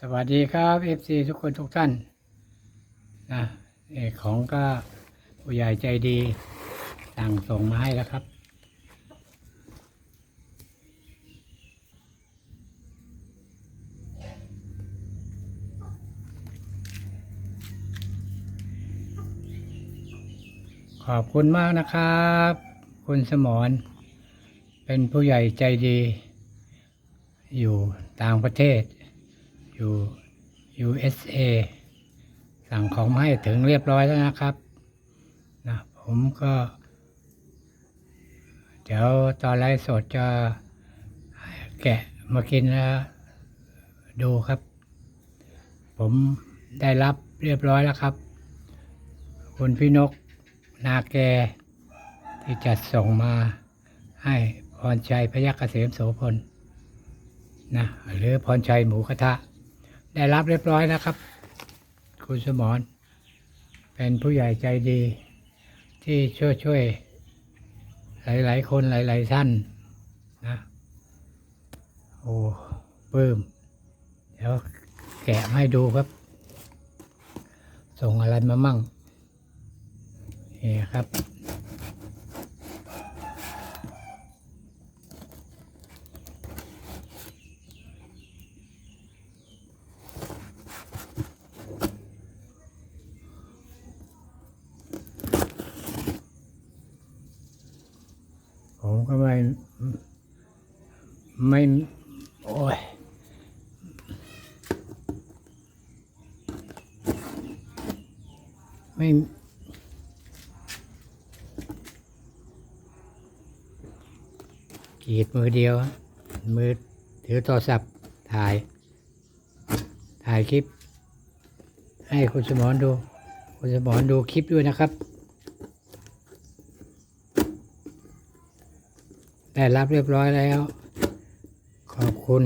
สวัสดีครับ FC ทุกคนทุกท่านนะเอกของก็ผู้ใหญ่ใจดีสั่งส่งมาให้แล้วครับ ขอบคุณมากนะครับ คุณสมรเป็นผู้ใหญ่ใจดี อยู่ต่างประเทศ อยู่ USA สั่งของมาให้ถึงเรียบร้อยแล้วนะครับนะผมก็ เดี๋ยวตอนไลฟ์สดจะแกะมากินแล้วดูครับ ผมได้รับเรียบร้อยแล้วครับ คุณพี่นกนาแกที่จัดส่งมาให้พรชัยพยัคฆ์เกษมโสพลนะหรือพรชัยหมูกระทะ ได้รับเรียบร้อยนะครับ คุณสมรเป็นผู้ใหญ่ใจดี ที่ช่วยช่วยหลาย ๆ คนหลาย ๆ ท่านนะโอ้ปลื้ม เดี๋ยวแกะให้ดูครับ ส่งอะไรมามั่งนี่ครับ ผมก็ไม่ไม่ โอ้ยไม่กีดมือเดียว มือถือโทรศัพท์ถ่าย ถ่ายคลิป ให้คุณสมรดู คุณสมรดูคลิปด้วยนะครับ ได้รับเรียบร้อยแล้ว ขอบคุณ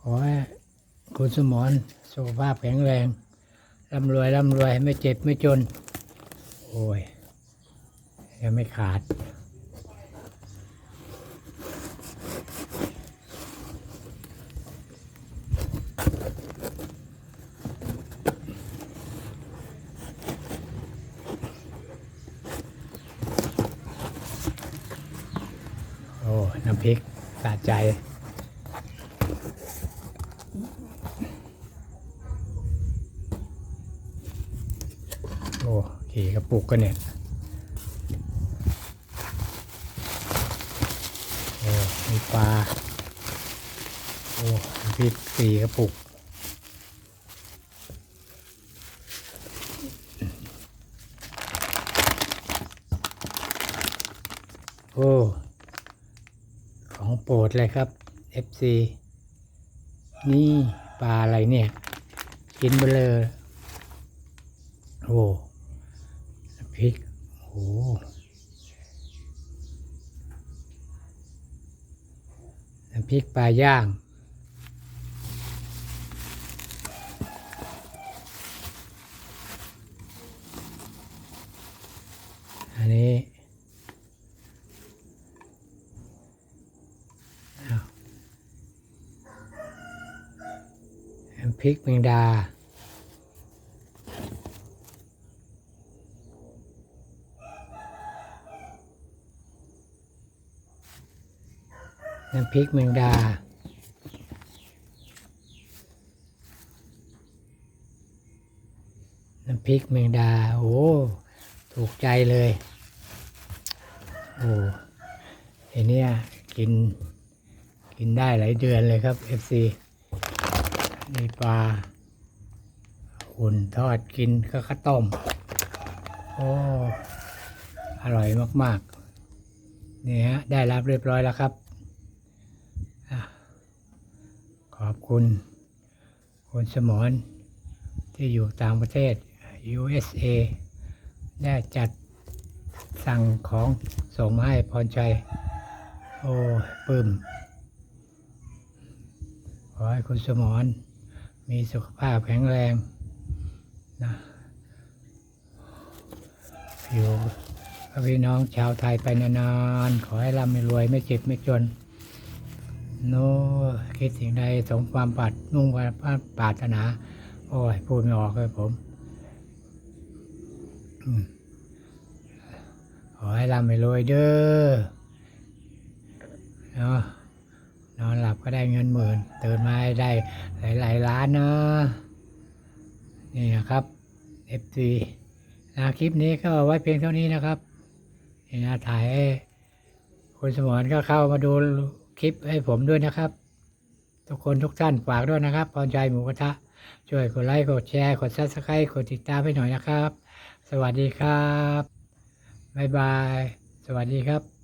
ขอให้คุณสมรสุขภาพแข็งแรงร่ำรวยร่ำรวยไม่เจ็บไม่จน โอ้ยยังไม่ขาด โอ้ น้ำพริกสะใจ โอ้ขี่กระปุกกันเนี่ยโอ้มีปลา โอ้พริกสี่กระปุกโอ้ ของโปรดเลยครับ FC นี่ปลาอะไรเนี่ยกินไปเลยโอ้พริกโอ้พริกปลาย่างอันนี้ น้ำพริกแมงดา น้ำพริกแมงดา น้ำพริกแมงดา โอ้ ถูกใจเลย โอ้ไอเนี้ยกิน กินได้หลายเดือนเลยครับ FC มีปลาหุ่นทอดกินก็ข้าวต้ม โอ้ อร่อยมากๆ นี่ฮะ ได้รับเรียบร้อยแล้วครับอขอบคุณ คุณสมรที่อยู่ต่างประเทศ USA ได้จัดสั่งของส่งมาให้พรชัย โอ้ปื้มขอให้คุณสมร มีสุขภาพแข็งแรงนะอยู่พี่น้องชาวไทยไปนานๆ ขอให้ร่ำรวยไม่เจ็บไม่จน โน้คิดสิ่งใดสมความปรารถนุ่งความปรารถนา โอ้ย พูดไม่ออกเลยผม ขอให้ร่ำรวยเด้อเนาะ นอนหลับก็ได้เงินหมื่นตื่นมาได้หลายๆล้านเนาะนี่นะครับ FT นะคลิปนี้ก็ไว้เพียงเท่านี้นะครับนี่นะถ่ายให้คุณสมรก็เข้ามาดูคลิปให้ผมด้วยนะครับ ทุกคนทุกท่านฝากด้วยนะครับพรใจหมูกระทะ ช่วยกดไลค์กดแชร์ กดซับสไครต์กดติดตามให้หน่อยนะครับ สวัสดีครับบ๊ายบาย สวัสดีครับ